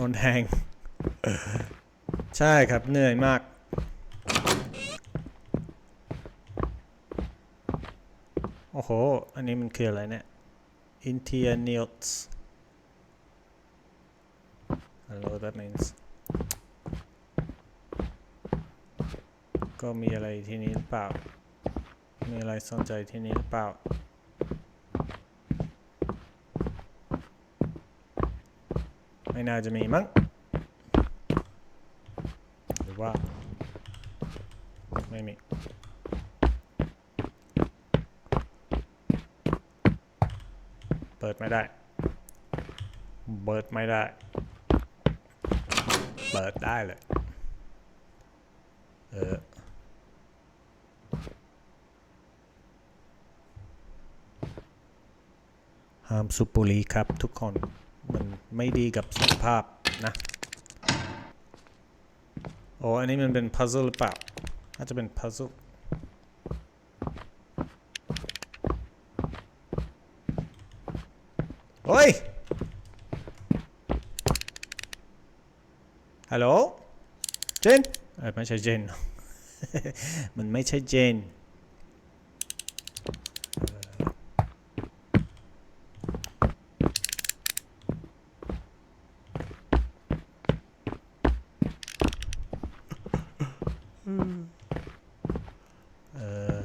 โดนแทง ใช่ครับเหนื่อยมาก โอ้โห อันนี้มันคืออะไรเนี่ย Intia Nils I don't know what that means ก็มีอะไรที่นี้หรือเปล่า มีอะไรสนใจที่นี้หรือเปล่า ไม่น่าจะมีมั้งหรือว่า ไม่มีเปิดไม่ได้ เปิดไม่ได้ เปิดได้เลย เออ ห้ามสูบบุหรี่ครับทุกคน มันไม่ดีกับสุขภาพนะโอ้อันนี้มันเป็นพัซ z ซ e หรือเปล่าน่าจะเป็นพัซ z ซ e โอ้ยฮัลโหลเจนไม่ใช่เจน มันไม่ใช่เจน เออ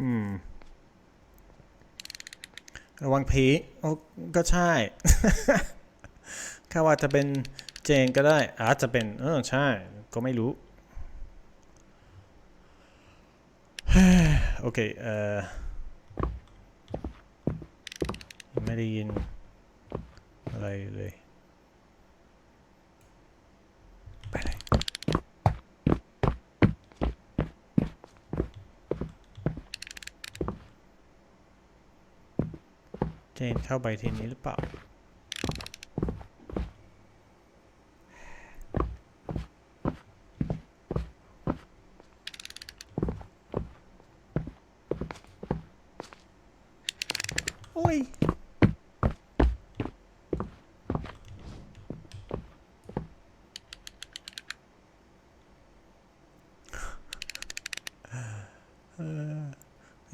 อืม ระวังผีโอ้ ก็ใช่แค่ว่าจะเป็นเจนก็ได้ อาจจะเป็น เออ ใช่ ก็ไม่รู้ โอเค เออไม่ได้ยินอะไรเลย ไปเลย เจ นเข้าไปทีนี้หรือเปล่า โอ้ย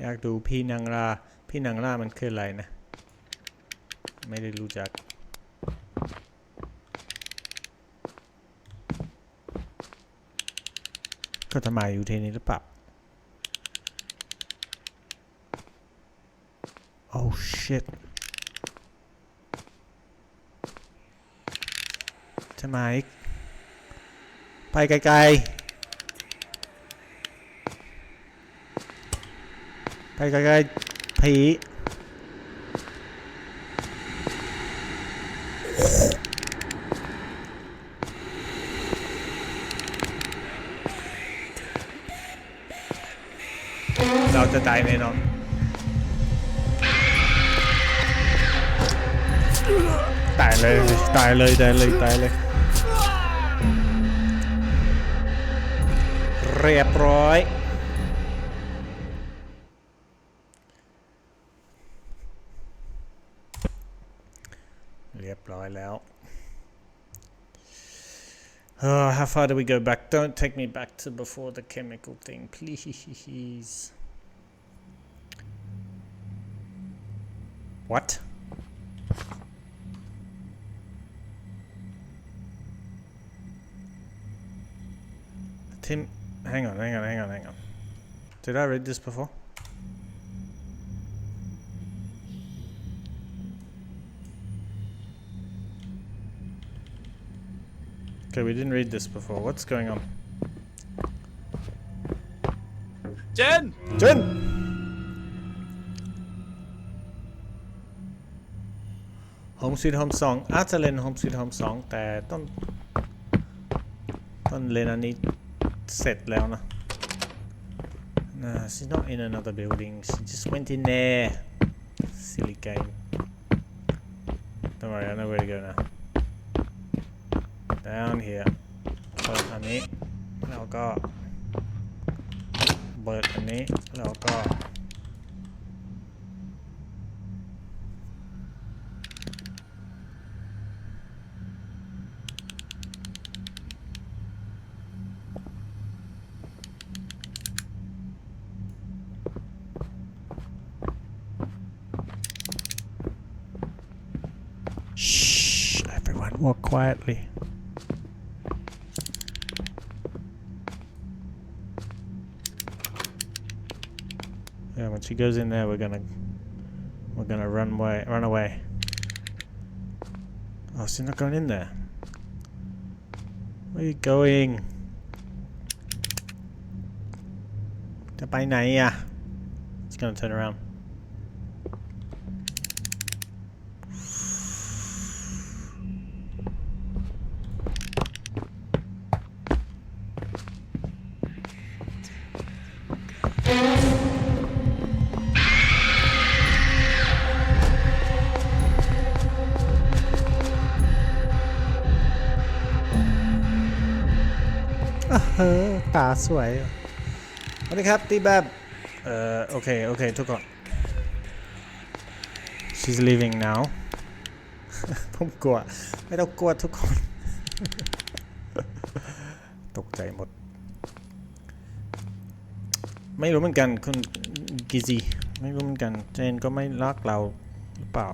อยากดูพี่นางรา พี่นางรามันคืออะไรนะ ไม่ได้รู้จัก ก็จะมาอยู่ที่นี้หรือเปล่า Oh shit จะมาอีกไปไกลๆ ไปไกลๆผี เราจะตายแน่นอนตายเลยตายเลยตายเลยตายเลยเรียบร้อย เรียบร้อยแล้ว Uh, how far do we go back? Don't take me back to before the chemical thing, please. What? Tim, hang on, hang on, hang on, hang on. Did I read this before? Okay, we didn't read this before. What's going on? เจ โฮมสวีทโฮมสองอาจจะเล่นโฮมสวีทโฮมสองแต่ต้องต้องเล่นอันนี้เสร็จแล้วนะ Nah, she's not in another building. She just went in there. Silly game. Don't worry, I know where to go now. Down here. เปิดอันนี้ แล้วก็ เปิดอันนี้ แล้วก็ quietly yeah when she goes in there we're gonna we're gonna run away run away oh she's not going in there where are you going จะไปไหนอ่ะ It's gonna turn around สวยสวัสดีครับตีแบบเอ่อโอเคโอเคทุกคน she's leaving now ผมกลัว ไม่ต้องกลัวทุกคน ตกใจหมด ไม่รู้เหมือนกันคุณกิซีไม่รู้เหมือนกัน เจนก็ไม่รักเราหรือเปล่า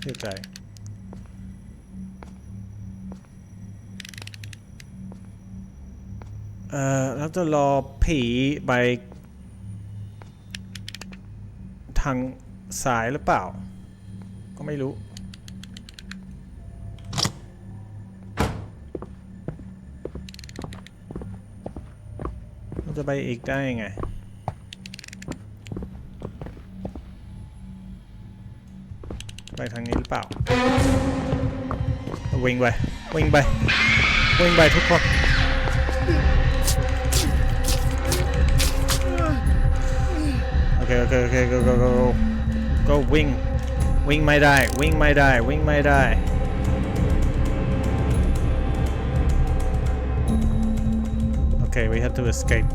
เสียใจ เอ่อเราจะรอผีไปทางสายหรือเปล่า ก็ไม่รู้เราจะไปอีกได้ยังไงไปทางนี้หรือเปล่าวิ่งไปวิ่งไปวิ่งไปทุกคน โอเคโอเคโอเค go go go go go วิ่งวิ่งไม่ได้วิ่งไม่ได้วิ่งไม่ได้ Okay, we have to escape.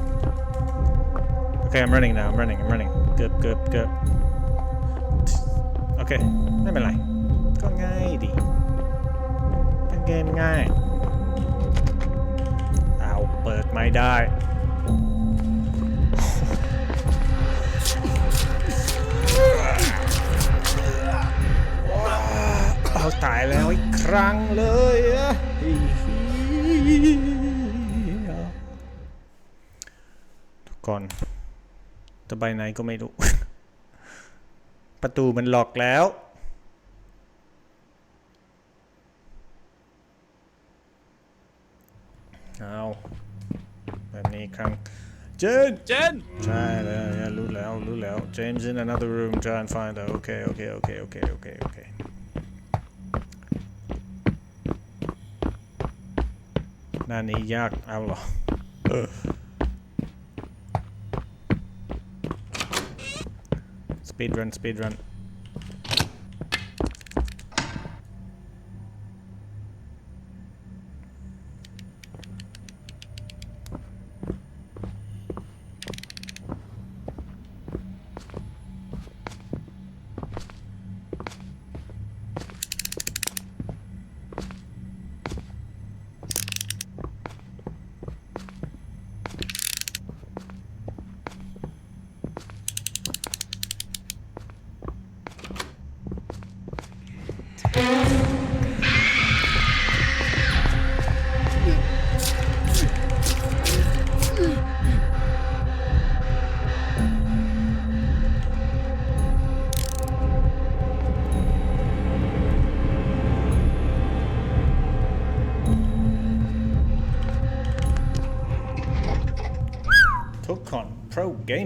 Okay, I'm running now. I'm running. I'm running. Good, good, good. Okay, ไม่เป็นไรก็ง่ายดีเเกมง่ายเอาเปิดไม่ได้เอาตายแล้วอีกครั้งเลยอะทุกคนจะไปไหนก็ไม่รู้ ประตูมันล็อกแล้ว เอาแบบนี้ครั้ง เจน เจน ใช่แล้ว yeah, รู้แล้ว รู้แล้ว James in another room try and find her okay okay okay okay okay okay ห น้านี้ยากเอาเหรอเออ speed run speed run ทุก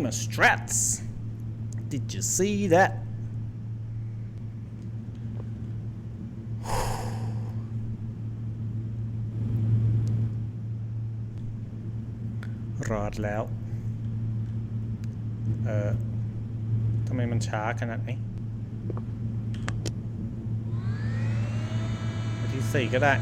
Gamer Strats Did you see that รอดแล้วเอ่อทำไมมันช้าขนาดนี้ที่สี่ก็ได้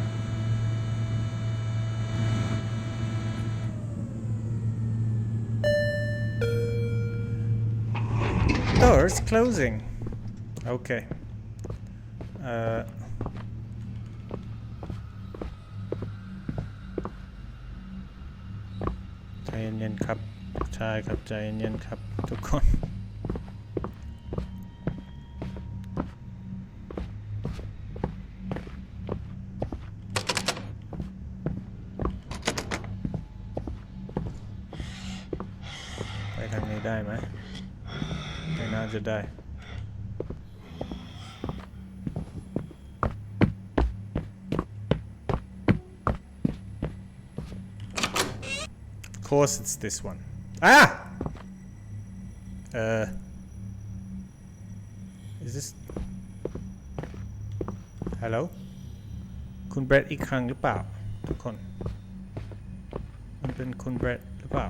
Doors closing. Okay. Uh, ใจเย็นๆครับใช่ครับใจเย็นๆครับทุกคน โน่าจะได้ Of course it's this one. Ah! Uh. Is this. Hello? คุณเบรดอีกครั้งหรือเปล่า ทุกคน มันเป็นคุณเบรดหรือเปล่า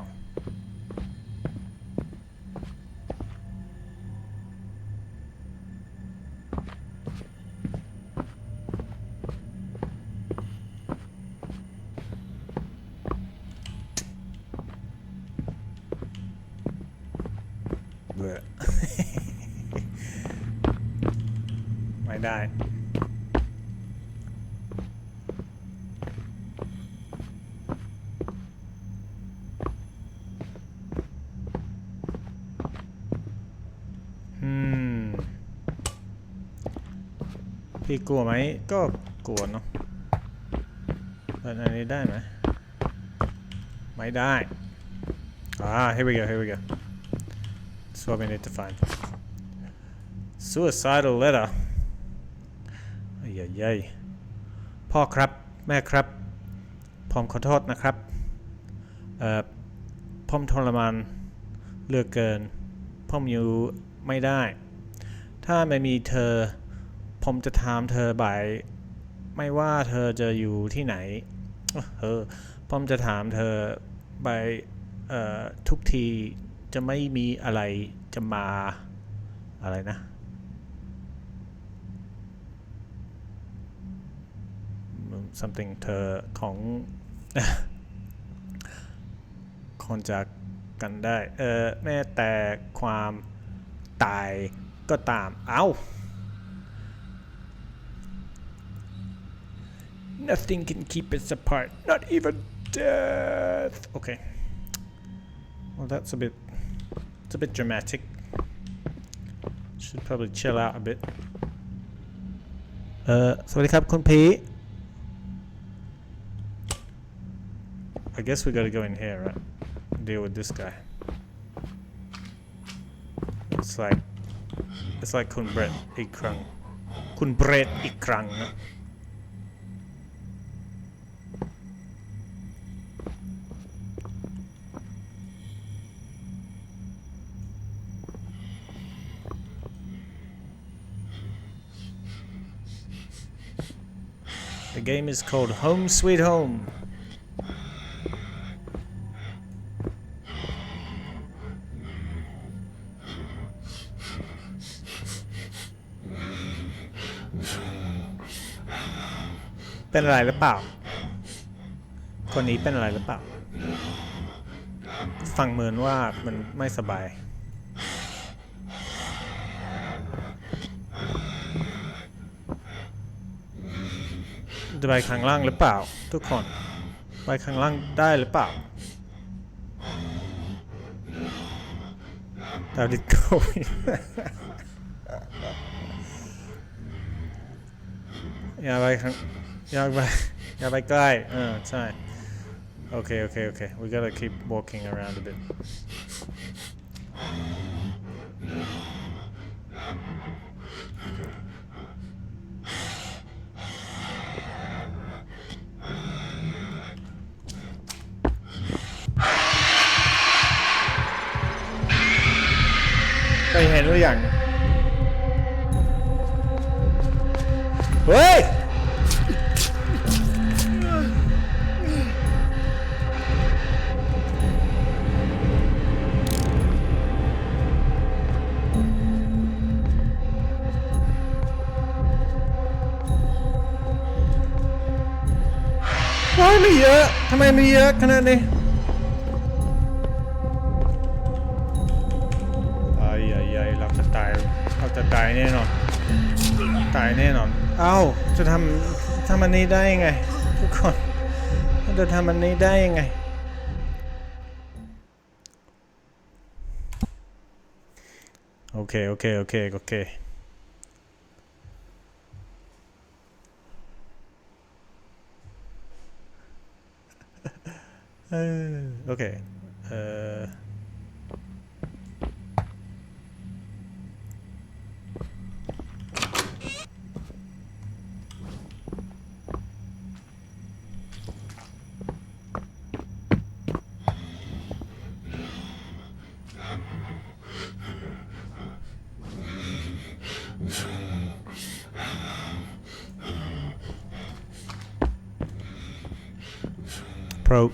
เบื่อ ไม่ได้ อืม พี่กลัวไหมก็กลัวเนาะเปิดอันนี้ได้ไหมไม่ได้ อ่า here we go here we go That's what we need to find. Suicidal letter. เอ้ยเย้ยพ่อครับแม่ครับ ผมขอโทษนะครับเอ่อผมทรมานเหลือกเกิน ผมอยู่ไม่ได้ ถ้าไม่มีเธอ ผมจะถามเธอบ่ายไม่ว่าเธอจะอยู่ที่ไหนเออผมจะถามเธอไปเอ่อทุกทีจะไม่มีอะไรจะมาอะไรนะ something เธอของคนจากกันได้ เออแม้แต่ความตายก็ตาม เอ้า Nothing can keep us apart, not even death. Okay. Well, that's a bit. It's a bit dramatic. Should probably chill out a bit. Uh, สวัสดีครับคุณพี I guess we gotta go in here, right? Deal with this guy. It's like. It's like คุณเบรดอีกครั้ง คุณเบรดอีกครั้งนะ game is called Home Sweet Home. "เป็นอะไรหรือเปล่า คนนี้เป็นอะไรหรือเปล่า ฟังเหมือนว่ามันไม่สบาย จะไปข้างล่างหรือเปล่า ทุกคน ไปข้างล่างได้หรือเปล่า How did it go? อย่าไปข้างอย่าไปอย่าไปใกล้เออใช่โอเคโอเคโอเค we gotta keep walking around a bit เฮ้ย ว้ายไม่เยอะ ทำไมไม่เยอะขนาดนี้ เอ้าจะทำทำอันนี้ได้ยังไง ทุกคนจะทำอันนี้ได้ยังไง โอเค โอเค โอเค โอเคโอเคเออ Pro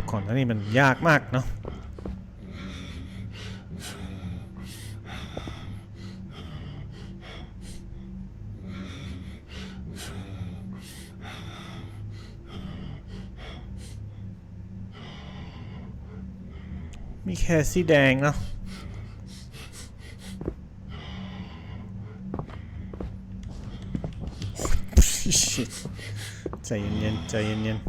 ทุกคนอันนี้มันยากมากเนาะมีแค่สีแดงเนาะใจเย็นๆใจเย็นๆ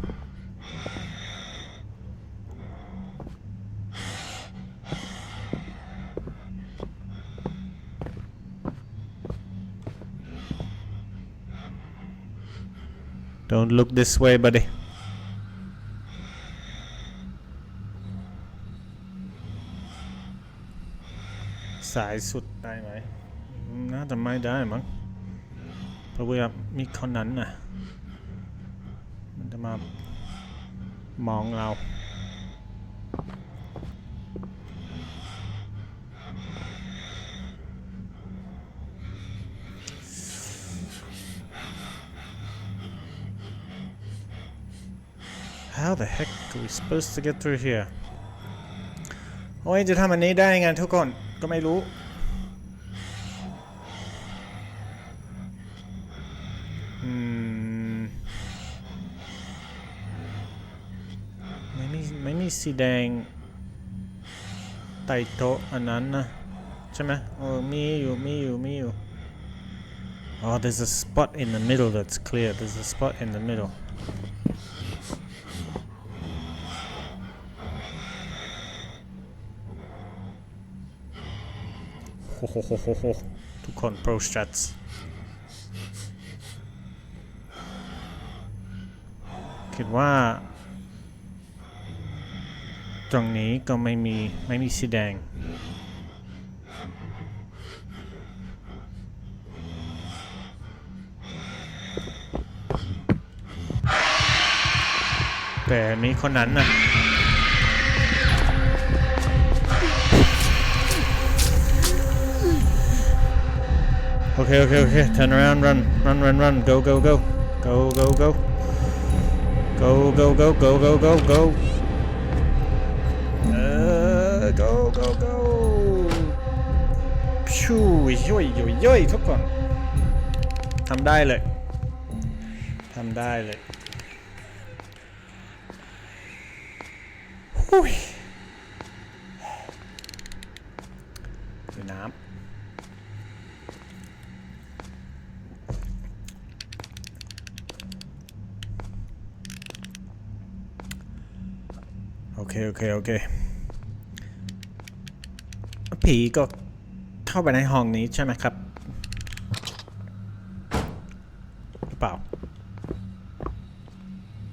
Don't look this way, buddy. สายสุดได้ไหมอืมน่าจะไม่ได้มั้งเพราะว่ามีคนนั้นน่ะ มันจะมามองเรา the heck are we supposed to get through here โอ้ย จะทำอันนี้ได้ไงทุกคน ก็ไม่รู้ อืม ไม่มีไม่มีสีแดงใต้โต๊ะอันนั้นนะ ใช่ไหมโอ้มีอยู่ มีอยู่ มีอยู่ Oh, there's a spot in the middle that's clear. There's a spot in the middle. ทุกคน pro strats คิดว่า ตรงนี้ก็ไม่มี ไม่มีสีแดง แต่มีคนนั้นน่ะ Okay, okay, okay. Turn around, run, run, run, run. Go, go, go. Go, go, go. Go, go, go, go, go, go, go. Uh, go, go, go. พิวย่อยย่อยย่อยทุกคนทำได้เลย ทำได้เลยหุยดูน้ำ โอเค โอเค ผีก็เข้าไปในห้องนี้ใช่ไหมครับหรือเปล่า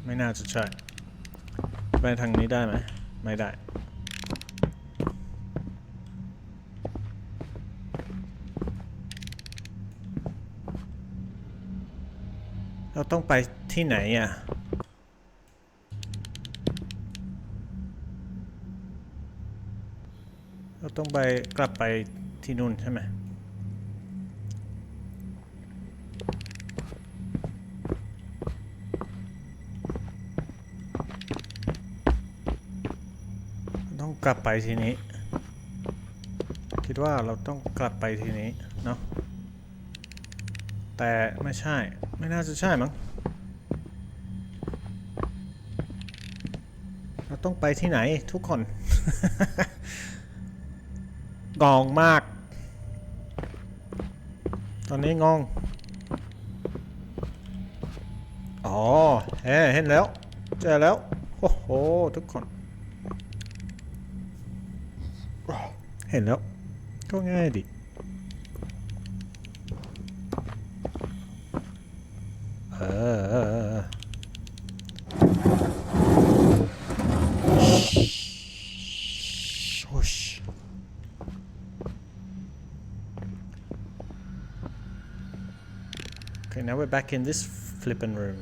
ไม่น่าจะใช่ ไปทางนี้ได้ไหม ไม่ได้ เราต้องไปที่ไหนอะ เรา ต้องไปกลับไปที่นู่นใช่ไหมต้องกลับไปทีนี้ คิดว่าเราต้องกลับไปทีนี้เนาะแต่ไม่ใช่ ไม่น่าจะใช่มั้งเราต้องไปที่ไหนทุกคน กองมาก ตอนนี้งองอ๋อเฮ้เห็นแล้ว เจอแล้ว โอ้โห ทุกคน เห็นแล้ว ก็ง่ายดิเออเอช Okay, now we're back in this flippin' room.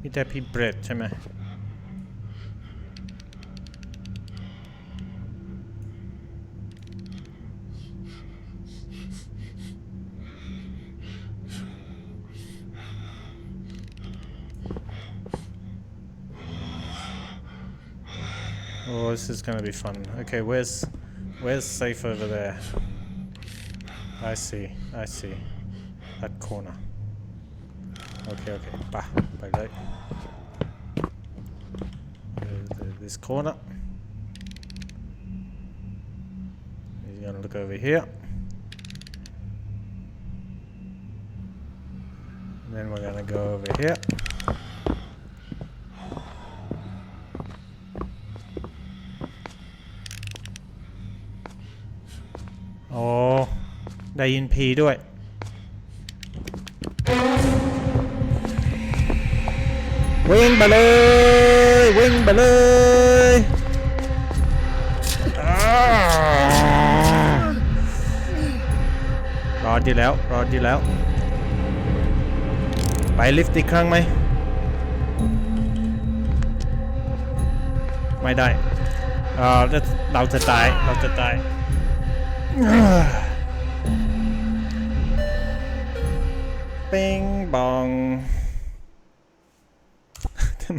มีแต่พี่เ this is gonna be fun. Okay, where's where's safe over there? I see, I see. That corner. Okay, okay. Bah, by right. This corner. He's gonna look over here. And Then we're gonna go over here. อินพีด้วย วิ่งไปเลย วิ่งไปเลยรอดีแล้ว รอดีแล้ว ไปลิฟต์อีกครั้งไหม ไม่ได้เอ่อเราเราจะตาย เราจะตาย ปิงปองทำไ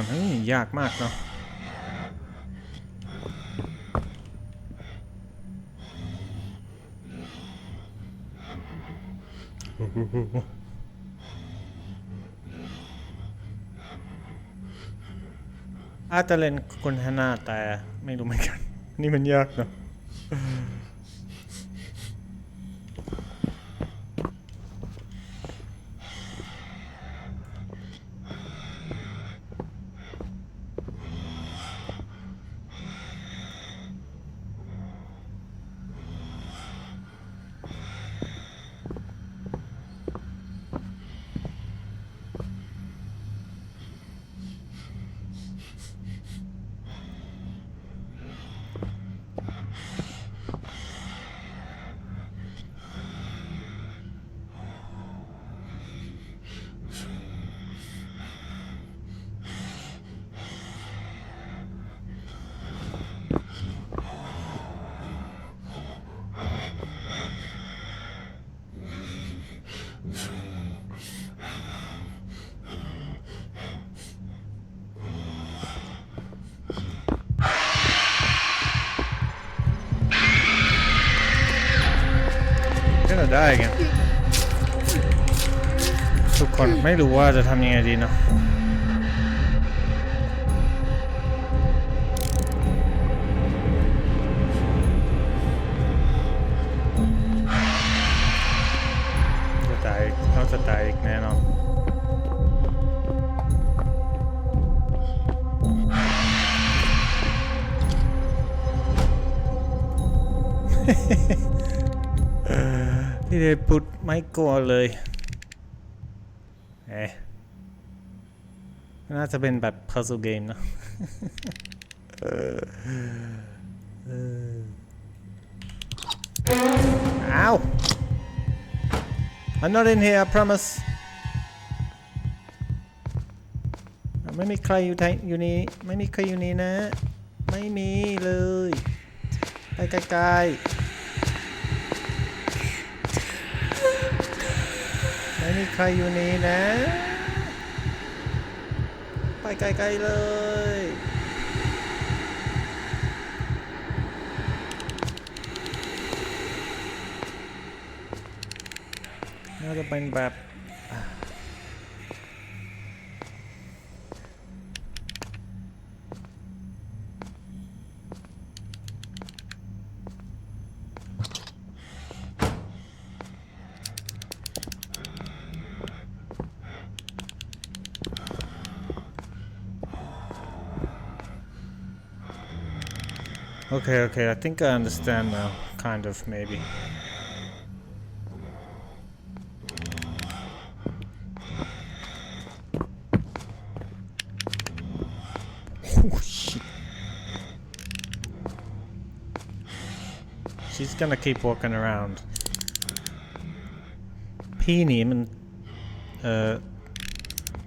องเอนเฮ้ยยากมากเนาะอาจจะเล่นคนฮานาแต่ไม่รู้เหมือนกัน นี่มันยากเนาะ ได้กันทุกคนไม่รู้ว่าจะทำยังไงดีเนาะจะตายเขาจะตายอีกแน่นอนนี่เล ยพุดไม่กลัวเลยเอ๊ะน่าจะเป็นแบบ puzzle game เนะเอ้าว I'm not in here I promise ไม่มีใครอยู่ไทยอยู่นี่ไม่มีใครอยู่นี่นะ ไม่มีเลย ไปไกลๆ มีใครอยู่นี่นะ ไปไกลๆเลย น่าจะเป็นแบบ Okay, okay, I think I understand now. Kind of, maybe. She's gonna keep walking around. Pinim mm, uh,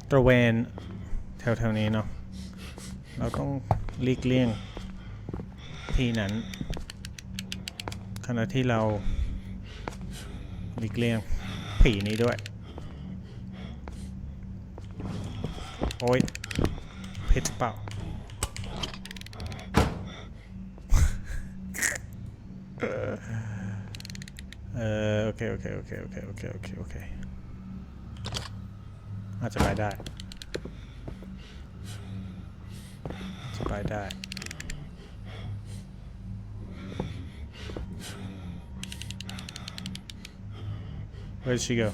Throwen Theo Theo Nino. Nó. ที่นั้น ขณะที่เราหลีกเลี่ยงผีนี้ด้วย โอ้ยผิดเปล่าเออโอเคโอเคโอเคโอเคโอเคโอเคโอเคอาจจะไปได้จะไปได้ Where did she go?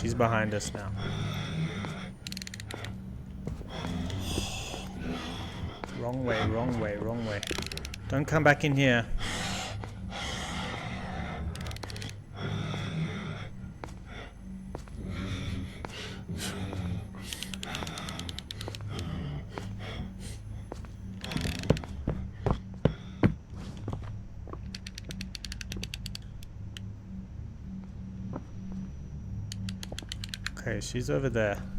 She's behind us now. wrong way, wrong way, wrong way. Don't come back in here. Okay, she's over there.